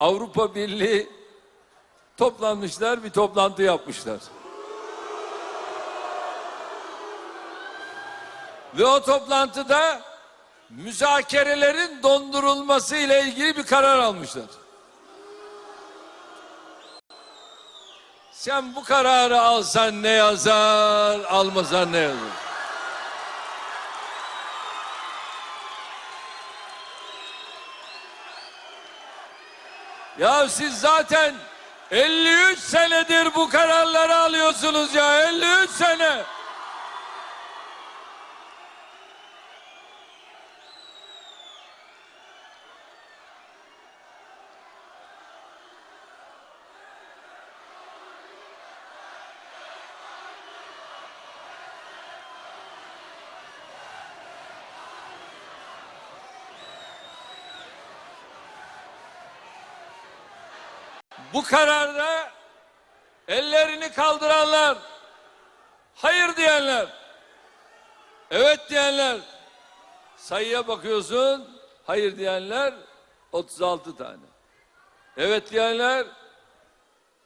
Avrupa Birliği toplanmışlar, bir toplantı yapmışlar. Ve o toplantıda müzakerelerin dondurulması ile ilgili bir karar almışlar. Sen bu kararı alsan ne yazar, almasan ne yazar? Ya siz zaten 53 senedir bu kararları alıyorsunuz ya 53 sene. Bu kararda ellerini kaldıranlar, hayır diyenler, evet diyenler, sayıya bakıyorsun, hayır diyenler 36 tane. Evet diyenler,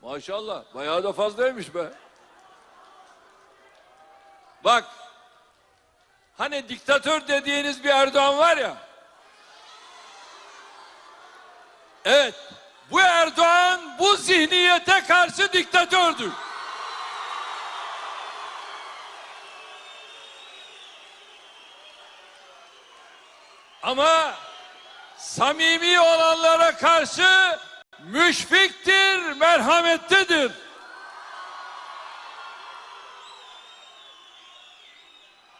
maşallah bayağı da fazlaymış be. Bak, hani diktatör dediğiniz bir Erdoğan var ya, Evet. Zihniyete karşı diktatördür. Ama samimi olanlara karşı müşfiktir, merhametlidir.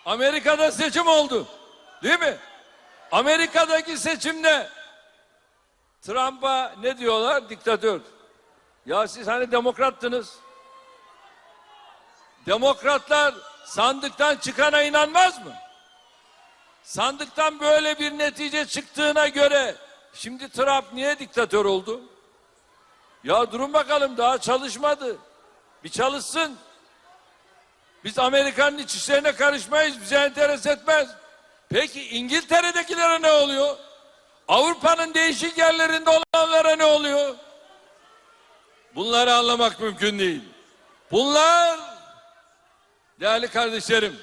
Amerika'da seçim oldu. Değil mi? Amerika'daki seçimde Trump'a ne diyorlar? Diktatör. Ya siz hani demokrattınız. Demokratlar sandıktan çıkana inanmaz mı? Sandıktan böyle bir netice çıktığına göre şimdi Trump niye diktatör oldu? Ya durun bakalım daha çalışmadı. Bir çalışsın. Biz Amerika'nın iç işlerine karışmayız. Bize enteres etmez. Peki İngiltere'dekilere ne oluyor? Avrupa'nın değişik yerlerinde olanlara ne oluyor? Bunları anlamak mümkün değil. Bunlar değerli kardeşlerim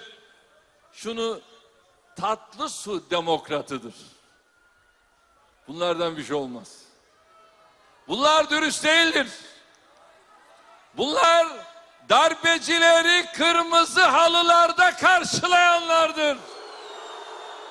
şunu tatlı su demokratıdır. Bunlardan bir şey olmaz. Bunlar dürüst değildir. Bunlar darbecileri kırmızı halılarda karşılayanlardır.